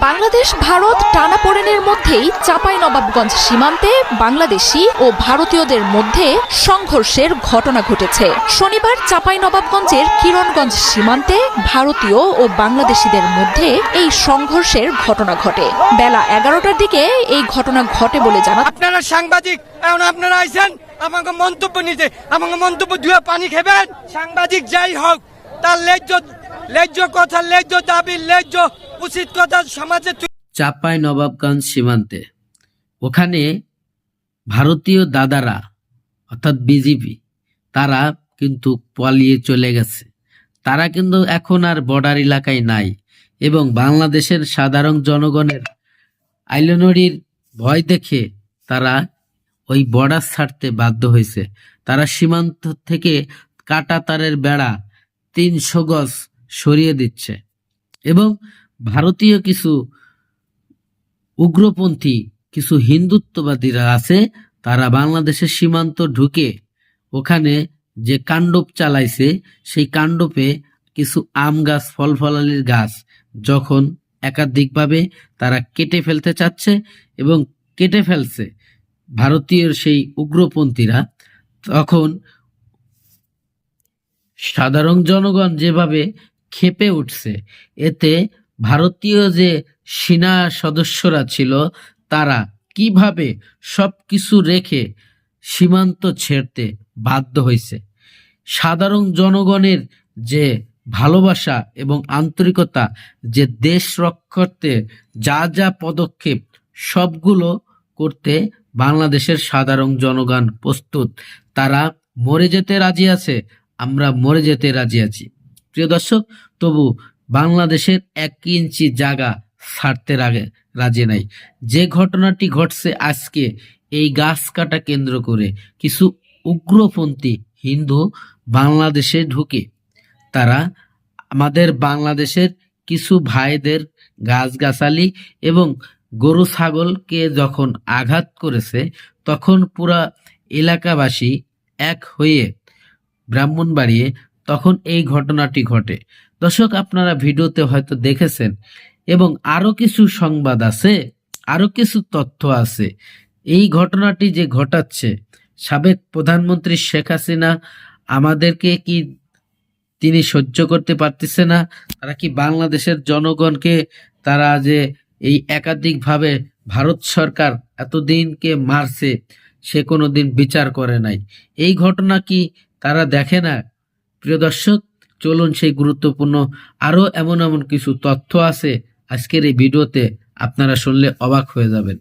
বাংলাদেশ, ভারত টানাপোড়েনের মধ্যেই চাপাই নবাবগঞ্জ সীমান্তে বাংলাদেশি ও ভারতীয়দের মধ্যে সংঘর্ষের ঘটনা ঘটেছে। শনিবার চাপাই নবাবগঞ্জের কিরণগঞ্জ সীমান্তে ভারতীয় ও বাংলাদেশিদের মধ্যে এই সংঘর্ষের ঘটনা ঘটে। বেলা এগারোটার দিকে এই ঘটনা ঘটে বলে জানা আপনারা সাংবাদিক, এখন আপনারা আইছেন, আমাকে মন্তব্য নিতে। আমাকে মন্তব্য ধুয়ে পানি খেবেন। সাংবাদিক যাই হোক, তার লেজ্জ লেজ্জ কথা, লেজ্জ দাবি, লেজ্জ উচিত কথা সমাজে চাপাই নবাবগঞ্জ সীমান্তে। ওখানে ভারতীয় দাদারা, অর্থাৎ বিজেপি, তারা কিন্তু পালিয়ে চলে গেছে। তারা কিন্তু এখন আর বর্ডার এলাকায় নাই এবং বাংলাদেশের সাধারণ জনগণের আইলনড়ির ভয় দেখে তারা ওই বর্ডার ছাড়তে বাধ্য হয়েছে। তারা সীমান্ত থেকে কাটা তারের বেড়া তিনশো গজ সরিয়ে দিচ্ছে এবং ভারতীয় কিছু উগ্রপন্থী, কিছু হিন্দুত্ববাদীরা আছে, তারা বাংলাদেশের সীমান্ত ঢুকে ওখানে যে কাণ্ডব চালাইছে, সেই কাণ্ডপে কিছু আম গাছ ফল ফলালির গাছ যখন একাধিকভাবে তারা কেটে ফেলতে চাচ্ছে এবং কেটে ফেলছে ভারতীয় সেই উগ্রপন্থীরা, তখন সাধারণ জনগণ যেভাবে খেপে উঠছে, এতে ভারতীয় যে সেনা সদস্যরা ছিল, তারা কীভাবে সবকিছু রেখে সীমান্ত ছেড়তে বাধ্য হয়েছে? সাধারণ জনগণের যে ভালোবাসা এবং আন্তরিকতা, যে দেশ রক্ষার্থে যা যা পদক্ষেপ, সবগুলো করতে বাংলাদেশের সাধারণ জনগণ প্রস্তুত। তারা মরে যেতে রাজি আছে, আমরা মরে যেতে রাজি আছি। প্রিয় দর্শক, তবু বাংলাদেশের এক ইঞ্চি জায়গা ছাড়তে রাগে, রাজি নাই। যে ঘটনাটি ঘটছে আজকে, এই গাছ কাটা কেন্দ্র করে কিছু উগ্রপন্থী হিন্দু বাংলাদেশে ঢুকে। তারা আমাদের বাংলাদেশের কিছু ভাইদের গাছগাছালি এবং গরু ছাগলকে যখন আঘাত করেছে, তখন পুরা এলাকাবাসী এক হয়ে ব্রাহ্মণবাড়িয়ে তখন এই ঘটনাটি ঘটে। দর্শক, আপনারা ভিডিওতে হয়তো দেখেছেন এবং আরও কিছু সংবাদ আছে, আরও কিছু তথ্য আছে। এই ঘটনাটি যে ঘটাচ্ছে, সাবেক প্রধানমন্ত্রী শেখ হাসিনা আমাদেরকে কি তিনি সহ্য করতে পারতেছে না? তারা কি বাংলাদেশের জনগণকে তারা যে এই একাধিকভাবে ভারত সরকার এতদিনকে মারছে, সে কোনো দিন বিচার করে নাই। এই ঘটনা কি তারা দেখে না? প্রিয় দর্শক, চলুন সেই গুরুত্বপূর্ণ আরও এমন এমন কিছু তথ্য আছে আজকের এই ভিডিওতে আপনারা শুনলে অবাক হয়ে যাবেন।